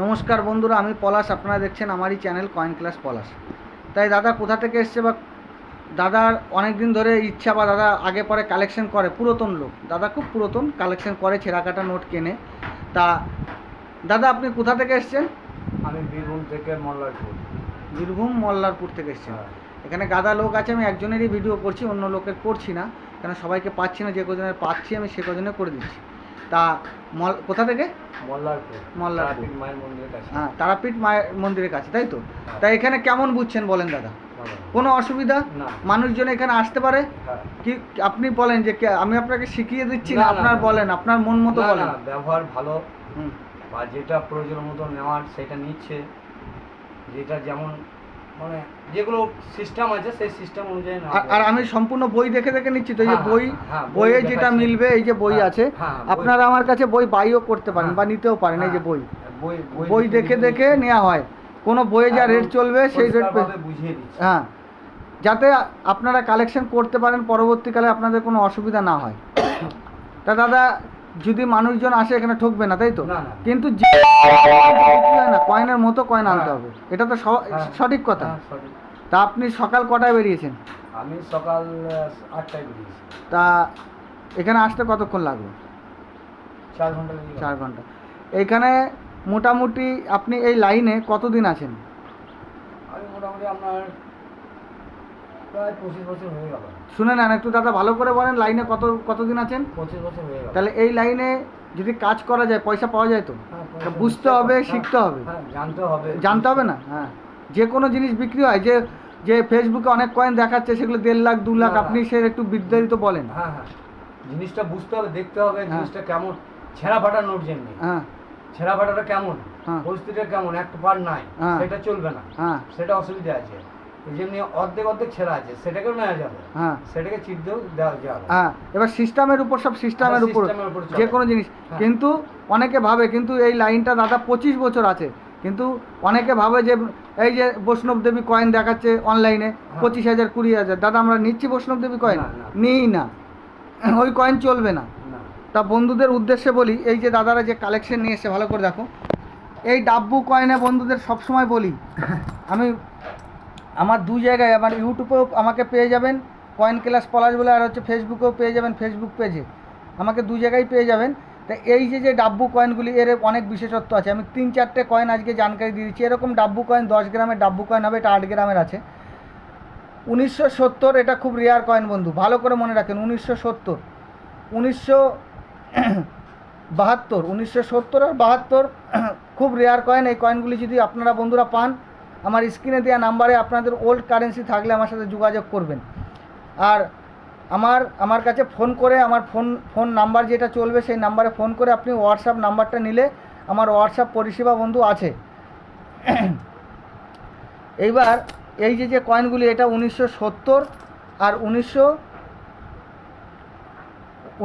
নমস্কার বন্ধুরা আমি পলাশ আপনারা দেখছেন আমারই চ্যানেল কয়েন ক্লাস পলাশ। তাই দাদা কোথা থেকে এসছে বা দাদার অনেক দিন ধরে ইচ্ছা বা দাদা আগে পরে কালেকশন করে পুরাতন লোক। দাদা খুব পুরাতন কালেকশন করে ছেঁড়া কাটা নোট কেনে। তা দাদা আপনি কোথা থেকে এসছেন? আমি বীরভূম থেকে মল্লারপুর। বীরভূম মল্লারপুর থেকে এসছেন। হ্যাঁ। এখানে গাদা লোক আছে আমি একজনেরই ভিডিও করছি অন্য লোকের করছি না। কেন সবাইকে পাচ্ছি না যে কজনের পাচ্ছি আমি সে কজনে করে দিচ্ছি। তা মল কোথা থেকে? মল্লারপুর। মল্লারপুর। মায়ের মন্দিরের কাছে। হ্যাঁ তারাপীঠ মায়ের মন্দিরের কাছে তাই তো? হ্যাঁ। তা এখানে কেমন বুঝছেন বলেন দাদা? কোনো অসুবিধা? না। মানুষজন এখানে আসতে পারে? হ্যাঁ। কি আপনি বলেন যে আমি আপনাকে শিখিয়ে দিচ্ছি না, আপনার বলেন আপনার মন মতো বলেন। ব্যবহার ভালো। হুম। বা যেটা প্রয়োজন মতো নেওয়ার সেটা নিচ্ছে। যেটা যেমন মানে যেগুলো সিস্টেম আছে সেই সিস্টেম অনুযায়ী আর- আমি সম্পূর্ণ বই দেখে দেখে নিচ্ছি তো এই যে হ্যাঁ, বই হ্যাঁ, হ্যাঁ, বই বইয়ে যেটা মিলবে এই যে বই আছে আপনারা আমার কাছে বই বাইও করতে পারেন। বা নিতেও পারেন এই যে বই। বই দেখে দেখে নেওয়া হয়। কোনো বইয়ে যা রেট চলবে সেই রেট বুঝিয়ে হ্যাঁ যাতে আপনারা কালেকশন করতে পারেন পরবর্তীকালে আপনাদের কোনো অসুবিধা না হয়। তা দাদা যদি মানুষজন আসে এখানে ঠকবে না তাই তো। কিন্তু না কয়েনের মতো কয়েন আনতে হ্যাঁ। হবে। এটা তো হ্যাঁ, সঠিক কথা। হ্যাঁ, তা আপনি সকাল কটায় বেরিয়েছেন? আমি সকাল আটটায় বেরিয়েছি। তা এখানে আসতে কতক্ষণ লাগল? চার ঘণ্টা। চার ঘণ্টা। এইখানে মোটামুটি আপনি এই লাইনে কতদিন আছেন? আমি মোটামুটি আপনার প্রায় পঁচিশ বছর হয়ে গেল। শুনে নেন একটু দাদা ভালো করে বলেন লাইনে কত কতদিন আছেন? পঁচিশ বছর হয়ে গেল। তাহলে এই লাইনে যদি কাজ করা যায় পয়সা পাওয়া যায় তো? হ্যাঁ, বুঝতে হবে হ্যাঁ, শিখতে হবে। হ্যাঁ জানতে হবে। জানতে হবে না? হ্যাঁ। যে কোনো জিনিস বিক্রি হয় যে যে ফেসবুকে অনেক কয়েন দেখাচ্ছে সেগুলো দেড় লাখ দু লাখ। আপনি সে একটু বিস্তারিত বলেন। হ্যাঁ হ্যাঁ। জিনিসটা বুঝতে হবে দেখতে হবে হ্যাঁ। জিনিসটা কেমন। ছেঁড়া ফাটা নোট যেমনি। হ্যাঁ। ছেঁড়া ফাটাটা কেমন? হ্যাঁ। পরিস্থিতিটা কেমন? একটা পার নাই। হ্যাঁ। সেটা চলবে না। হ্যাঁ। সেটা অসুবিধা আছে। যেমনি অর্ধেক অর্ধেক ছেঁড়া আছে সেটাকেও নেওয়া যাবে। হ্যাঁ। সেটাকে চিট দেওয়া যাবে। হ্যাঁ এবার সিস্টেমের উপর সব সিস্টেমের হ্যাঁ, উপর। যে কোনো জিনিস। হ্যাঁ। কিন্তু অনেকে ভাবে কিন্তু এই লাইনটা দাদা পঁচিশ বছর আছে কিন্তু অনেকে ভাবে যে এই যে বৈষ্ণব দেবী কয়েন দেখাচ্ছে অনলাইনে পঁচিশ হাজার কুড়ি হাজার। দাদা আমরা নিচ্ছি বৈষ্ণব দেবী কয়েন। নিই না। ওই কয়েন চলবে না। তা বন্ধুদের উদ্দেশ্যে বলি এই যে দাদারা যে কালেকশন নিয়ে এসে ভালো করে দেখো। এই ডাব্বু কয়েনে বন্ধুদের সবসময় বলি আমি আমার দু জায়গায়, আমার ইউটিউবেও আমাকে পেয়ে যাবেন কয়েন ক্লাস পলাশ বলে আর হচ্ছে ফেসবুকেও পেয়ে যাবেন ফেসবুক পেজে আমাকে দু জায়গায় পেয়ে যাবেন। তা এই যে যে ডাব্বু কয়েনগুলি এর অনেক বিশেষত্ব আছে। আমি তিন চারটে কয়েন আজকে জানকারি দিয়ে দিচ্ছি। এরকম ডাব্বু কয়েন দশ গ্রামের ডাব্বু কয়েন হবে, এটা আট গ্রামের আছে। উনিশশো সত্তর, এটা খুব রেয়ার কয়েন বন্ধু, ভালো করে মনে রাখেন, উনিশশো সত্তর। উনিশশো বাহাত্তর, উনিশশো সত্তর আর বাহাত্তর খুব রেয়ার কয়েন এই কয়েনগুলি যদি আপনারা বন্ধুরা পান আমার স্ক্রিনে দেওয়া নাম্বারে আপনাদের ওল্ড কারেন্সি থাকলে আমার সাথে যোগাযোগ করবেন। আর আমার আমার কাছে ফোন করে, আমার ফোন ফোন নাম্বার যেটা চলবে সেই নাম্বারে ফোন করে আপনি হোয়াটসঅ্যাপ নাম্বারটা নিলে আমার হোয়াটসঅ্যাপ পরিষেবা বন্ধু আছে। এইবার এই যে যে কয়েনগুলি এটা উনিশশো সত্তর আর উনিশশো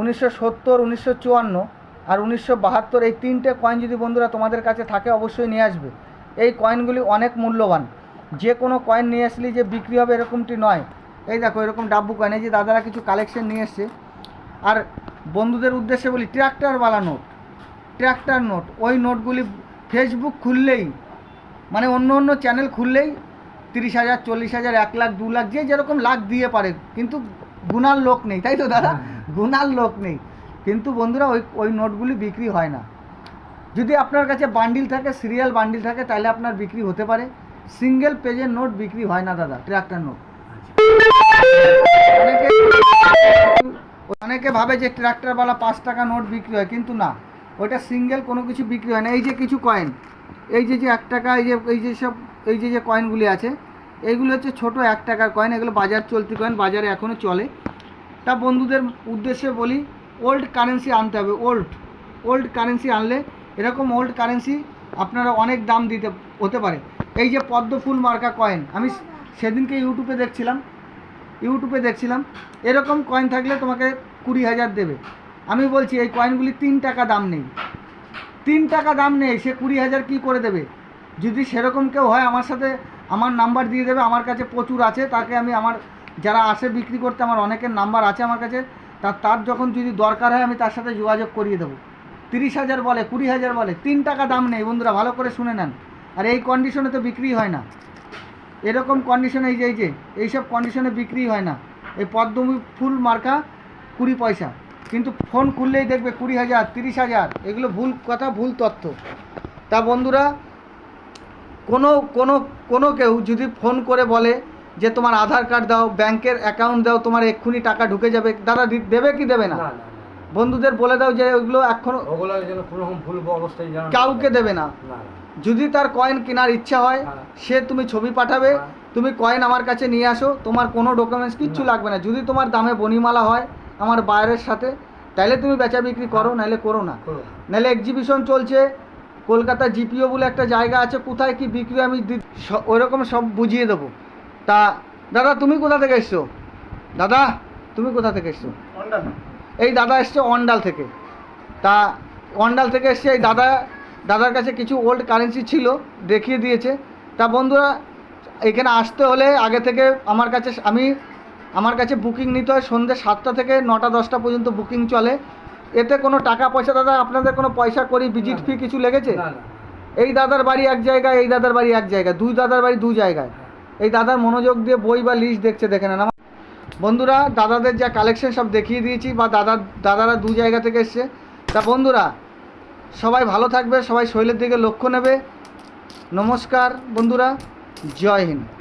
উনিশশো সত্তর, উনিশশো চুয়ান্ন আর উনিশশো বাহাত্তর, এই তিনটে কয়েন যদি বন্ধুরা তোমাদের কাছে থাকে, অবশ্যই নিয়ে আসবে। এই কয়েনগুলি অনেক মূল্যবান। যে কোনো কয়েন নিয়ে আসলেই যে বিক্রি হবে এরকমটি নয়। এই দেখো এরকম ডাব্বু কয়েন এই যে দাদারা কিছু কালেকশন নিয়ে এসছে। আর বন্ধুদের উদ্দেশ্যে বলি ট্র্যাক্টরওয়ালা নোট ট্র্যাক্টর নোট ওই নোটগুলি ফেসবুক খুললেই মানে অন্য অন্য চ্যানেল খুললেই তিরিশ হাজার চল্লিশ হাজার এক লাখ দু লাখ যে যেরকম লাখ দিয়ে পারে কিন্তু গুনার লোক নেই তাই তো দাদা? গুনার লোক নেই। কিন্তু বন্ধুরা ওই ওই নোটগুলি বিক্রি হয় না। যদি আপনার কাছে বান্ডিল থাকে সিরিয়াল বান্ডিল থাকে, তাহলে আপনার বিক্রি হতে পারে। সিঙ্গেল পেজের নোট বিক্রি হয় না, দাদা ট্র্যাক্টর নোট অনেকে ভাবে যে ট্র্যাক্টরওয়ালা পাঁচ টাকা নোট বিক্রি হয়, কিন্তু না। ওইটা সিঙ্গেল কোনো কিছু বিক্রি হয় না। এই যে কিছু কয়েন এই যে যে এক টাকা, এই যে এই যে সব, এই যে যে কয়েনগুলি আছে, এইগুলো হচ্ছে ছোট এক টাকার কয়েন এগুলো বাজার চলতি কয়েন বাজারে এখনও চলে। তা বন্ধুদের উদ্দেশ্যে বলি ওল্ড কারেন্সি আনতে হবে ওল্ড ওল্ড কারেন্সি আনলে এরকম ওল্ড কারেন্সি আপনারা অনেক দাম দিতে, হতে পারে। এই যে পদ্ম ফুল মার্কা কয়েন আমি সেদিনকে ইউটিউবে দেখছিলাম ইউটিউবে দেখছিলাম, এরকম কয়েন থাকলে তোমাকে কুড়ি হাজার দেবে। আমি বলছি, এই কয়েনগুলি তিন টাকা দাম নেই। তিন টাকা দাম নেই, সে কুড়ি হাজার কী করে দেবে? যদি সেরকম কেউ হয়, আমার সাথে আমার নাম্বার দিয়ে দেবে, আমার কাছে প্রচুর আছে, তাকে আমি আমার যারা আসে বিক্রি করতে, আমার অনেকের নাম্বার আছে আমার কাছে তার তার যখন যদি দরকার হয়, আমি তার সাথে যোগাযোগ করিয়ে দেবো। তিরিশ হাজার বলে কুড়ি হাজার বলে তিন টাকা দাম নেই বন্ধুরা ভালো করে শুনে নেন। আর এই কন্ডিশনে তো বিক্রি হয় না। এরকম কন্ডিশনে এই যে এই যে এইসব কন্ডিশনে বিক্রি হয় না। এই পদ্মমী ফুল মার্কা কুড়ি পয়সা। কিন্তু ফোন খুললেই দেখবে কুড়ি হাজার তিরিশ হাজার এগুলো ভুল কথা ভুল তথ্য। তা বন্ধুরা কোনো কোনো কোনো কেউ যদি ফোন করে বলে যে তোমার আধার কার্ড দাও ব্যাংকের অ্যাকাউন্ট দাও তোমার এক্ষুনি টাকা ঢুকে যাবে দাদা দি- দেবে কি দেবে না, বন্ধুদের বলে দাও যে ওইগুলো এখনও ওগুলো যেন কোনো রকম ভুল অবস্থায় যেন কাউকে দেবে না। যদি তার কয়েন কেনার ইচ্ছা হয় হ্যাঁ। সে তুমি ছবি পাঠাবে হ্যাঁ। তুমি কয়েন আমার কাছে নিয়ে আসো তোমার কোনো ডকুমেন্টস কিচ্ছু লাগবে না। যদি তোমার দামে বনিমালা হয় আমার বাইরের সাথে তাহলে তুমি বেচা বিক্রি করো নাহলে করো না। নাহলে এক্সিবিশন চলছে কলকাতা জিপিও বলে একটা জায়গা আছে কোথায় কি বিক্রি আমি দি- স- ওইরকম সব বুঝিয়ে দেবো। তা দাদা তুমি কোথা থেকে এসছো? দাদা তুমি কোথা থেকে এসছো? এই দাদা এসছে অন্ডাল থেকে। তা অন্ডাল থেকে এসছে এই দাদা দাদার কাছে কিছু ওল্ড কারেন্সি ছিল দেখিয়ে দিয়েছে। তা বন্ধুরা এখানে আসতে হলে আগে থেকে আমার কাছে আমি আমার কাছে বুকিং নিতে হয়। সন্ধ্যে সাতটা থেকে নটা দশটা পর্যন্ত বুকিং চলে। এতে কোনো টাকা পয়সা দাদা আপনাদের কোনো পয়সা করি ভিজিট ফি কিছু লেগেছে? এই দাদার বাড়ি এক জায়গায় এই দাদার বাড়ি এক জায়গায় দুই দাদার বাড়ি দু জায়গায়। এই দাদার মনোযোগ দিয়ে বই বা লিস্ট দেখছে দেখে নেন। বন্ধুরা, দাদাদের যা কালেকশন সব দেখিয়ে দিয়েছি বা দাদা, দাদারা দু জায়গা থেকে এসছে। তা বন্ধুরা, সবাই ভালো থাকবে, সবাই শৈলের দিকে লক্ষ্য নেবে। নমস্কার বন্ধুরা, জয় হিন্দ।